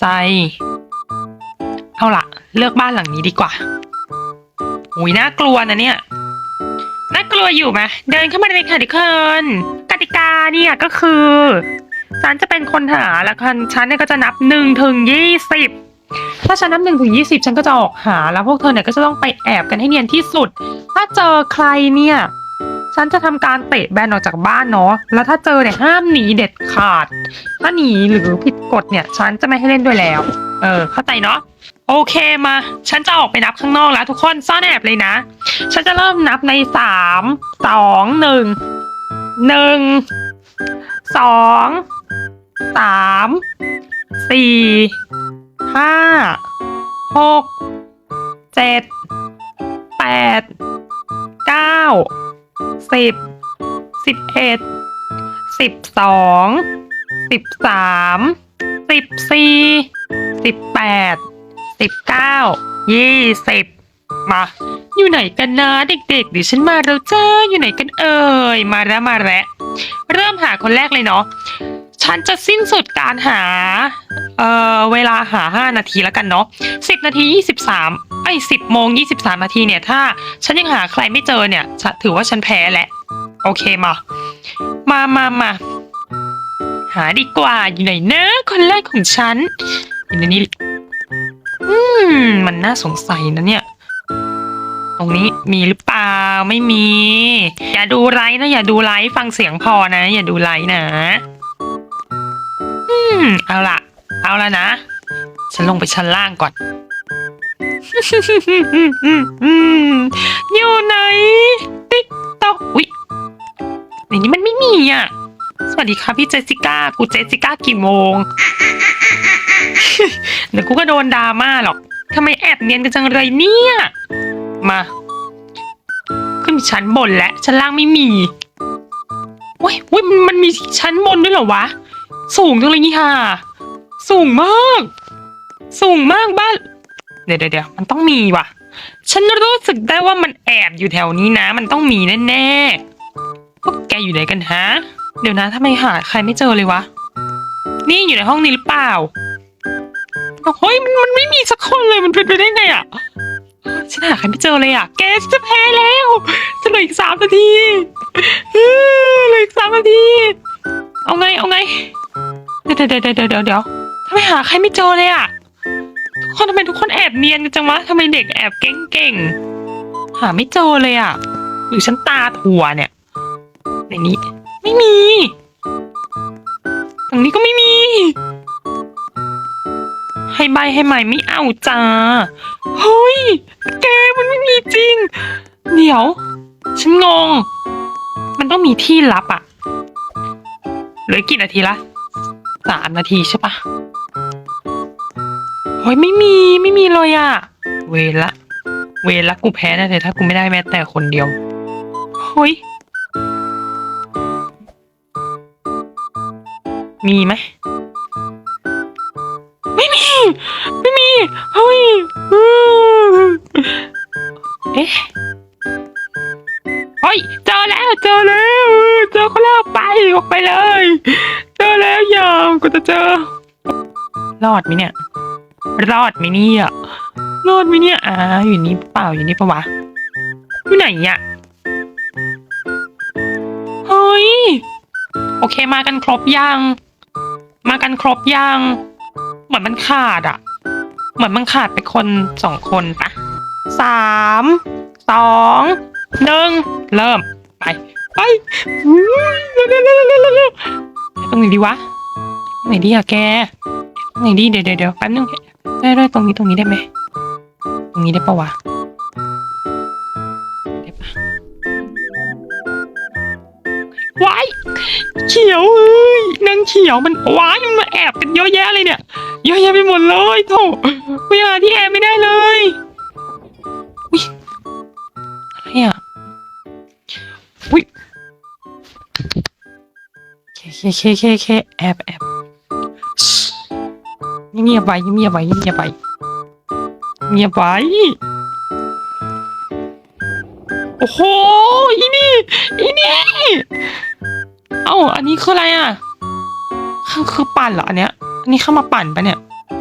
ใจ เอาละเลือกบ้านหลังนี้ดีกว่าอุ้ยน่ากลัวนะเนี่ยน่ากลัวอยู่ไหมเดินเข้ามาเลยค่ะทุกคนกติกาเนี่ยก็คือฉันจะเป็นคนหาแล้วคันฉันเนี่ยก็จะนับหนึ่งถึงยี่สิบถ้าฉันนับหนึ่งถึงยี่สิบฉันก็จะออกหาแล้วพวกเธอเนี่ยก็จะต้องไปแอบกันให้เนียนที่สุด ถ้าเจอใครเนี่ย ฉันจะทำการเตะแบนออกจากบ้านเนาะ แล้วถ้าเจอเนี่ยห้ามหนีเด็ดขาด ถ้าหนีหรือผิดกฎเนี่ย ฉันจะไม่ให้เล่นด้วยแล้ว เออ เข้าใจเนาะ โอเคมา ฉันจะออกไปนับข้างนอกแล้ว ทุกคนซ่อนแอบเลยนะ ฉันจะเริ่มนับในสามสองหนึ่งหนึ่งสองสามสี่ห้าหกเจ็ดแปด สิบสิบเอ็ดสิบสองสิบสามสิบสี่สิบแปดสิบเก้ายี่สิบมา อยู่ไหนกันนะเด็กๆดิฉันมาแล้วจ้าอยู่ไหนกันเอ่ยมาแล้วมาแล้วเริ่มหาคนแรกเลยเนาะฉันจะสิ้นสุดการหา เอ่อ เวลาหา 5 นาทีแล้วกันเนาะ10 นาที 23 ไอ้10โมง23นาทีเนี่ยถ้า ฉันยังหาใครไม่เจอเนี่ยถือว่าฉันแพ้แหละ โอเคมา มามามาหาดีกว่าอยู่ไหนนะคนแรกของฉันอยู่ในนี้อืมมันน่าสงสัยนะเนี่ย ตรงนี้มีหรือเปล่าไม่มี อย่าดูไลฟ์นะ อย่าดูไลฟ์ฟังเสียงพอนะ อย่าดูไลฟ์นะ อืมเอาละเอาละนะ ฉันลงไปชั้นล่างก่อน อยู่ไหน ติ๊กต๊อกอุ๊ยในนี้มันไม่มีอะ สวัสดีค่ะพี่เจสสิก้า กูเจสสิก้ากี่โมง เดี๋ยวกูก็โดนดราม่าหรอกทำไมแอบเนียนกันจังเลยเนี่ย มา ขึ้นไปชั้นบนแล้วชั้นล่างไม่มีเว้ยเว้ยมันมันมีชั้นบนด้วยเหรอวะ สูงจังเลยนี่ค่ะ สูงมาก สูงมากบ้าน เดี๋ยวเดี๋ยวมันต้องมีว่ะ ฉันรู้สึกได้ว่ามันแอบอยู่แถวนี้นะ มันต้องมีแน่ๆพวกแกอยู่ไหนกันฮะ เดี๋ยวนะทำไมหาใครไม่เจอเลยวะ นี่อยู่ในห้องนี้หรือเปล่าเฮ้ยมันมันไม่มีสักคนเลยมันเป็นไปได้ไงอะฉันหาใครไม่เจอเลยอะแกจะแพ้แล้วจะเหลืออีกสามนาทีเหลืออีกสามนาที เอาไงเอาไง เดี๋ยวเดี๋ยวเดี๋ยวเดี๋ยวเดี๋ยวเดี๋ยวทำไมหาใครไม่เจอเลยอะ คนทำไมทุกคนแอบเนียนกันจังวะทำไมเด็กแอบเก่งๆ หาไม่เจอเลยอะ หรือฉันตาถั่วเนี่ย ในนี้ ไม่มีตรงนี้ก็ไม่มี ให้ใบให้ใหม่ไม่เอาจ้า เฮ้ย แกมันไม่มีจริง เดี๋ยว ฉันงง มันต้องมีที่ลับอะเหลือกี่นาทีละสามนาทีใช่ปะ เฮ้ยไม่มีไม่มีเลยอะเวละ เวละกูแพ้แน่เลยถ้ากูไม่ได้แม้แต่คนเดียวเฮ้ยมีไหมไม่มี ไม่มีเฮ้ยเอ๊ะเฮ้ยเจอแล้วเจอแล้วเจอเขาแล้วไปออกไปเลย เจอแล้วยามก็จะเจอรอดไหมเนี่ย รอดไหมเนี่ยรอดไหมเนี่ยอ่าอยู่นี่เปล่าอยู่นี่ปะวะอยู่ไหนอะเฮ้ยโอเคมากันครบยังมากันครบยังเหมือนมันขาดอะเหมือนมันขาดไปคนสองคนปะสามสองหนึ่งเริ่มไปไปอุ๊ยเร็วเร็วเร็วเร็วเร็วเร็วตรงไหนดีวะตรงไหนดีอะแกตรง ไหนดีเดี๋ยวเดี๋ยวเดี๋ยวแป๊บนึงได้ได้ตรงนี้ตรงนี้ได้ไหมตรงนี้ได้ปะวะได้ปะว้ายเขียวเอ้ยนางเขียวมันว้ายมันมาแอบกันเยอะแยะเลยเนี่ยเยอะแยะไปหมดเลยโถไปหาที่แอบไม่ได้เลยอุ้ยอะไรอะอุ้ยเคเคเคเคเคแอบแอบ เงียบไว้เงียบไว้เงียบไว้เงียบไว้โอ้โห อีนี่ อีนี่ เอ้า อันนี้คืออะไรอะคือคือปั่นเหรออันเนี้ย อันนี้เข้ามาปั่นปะเนี่ย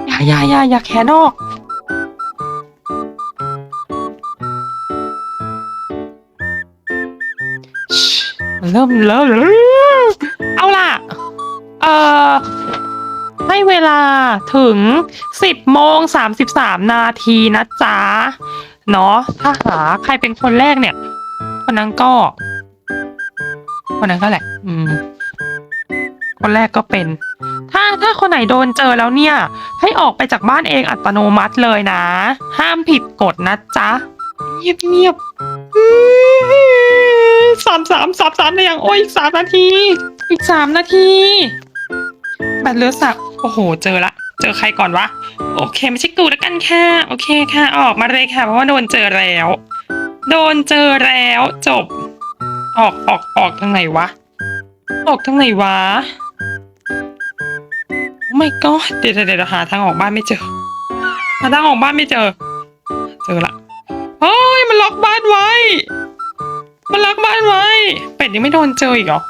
อย่าอย่าอย่าอย่าแขนออกเริ่มเริ่มเริ่มเอาล่ะ เอ่อ ให้เวลาถึง 10โมง33 นาทีนะจ๊ะ เนาะถ้าหาใครเป็นคนแรกเนี่ย คนนั้นก็ คนนั้นก็แหละ อืม คนแรกก็เป็น ถ้าถ้าคนไหนโดนเจอแล้วเนี่ย ให้ออกไปจากบ้านเองอัตโนมัติเลยนะ ห้ามผิดกฎนะจ๊ะ เงียบเงียบสามสามสามสามได้ยังโอ้ยอีกสามนาที อีกสามนาที แบตเหลือสัก อ้โห เจอละ เจอใครก่อนวะ โอเค ไม่ใช่กูแล้วกันค่ะ โอเคค่ะ ออกมาเลยค่ะ เพราะว่าโดนเจอแล้ว โดนเจอแล้ว จบ ออกออกออกทางไหนวะ ออกทางไหนวะไม่ก็เดี๋ยวเดี๋ยวเดี๋ยวหาทางออกบ้านไม่เจอ หาทางออกบ้านไม่เจอ เจอละเฮ้ยมันล็อกบ้านไว้ มันล็อกบ้านไว้ เป็ดยังไม่โดนเจออีกเหรอ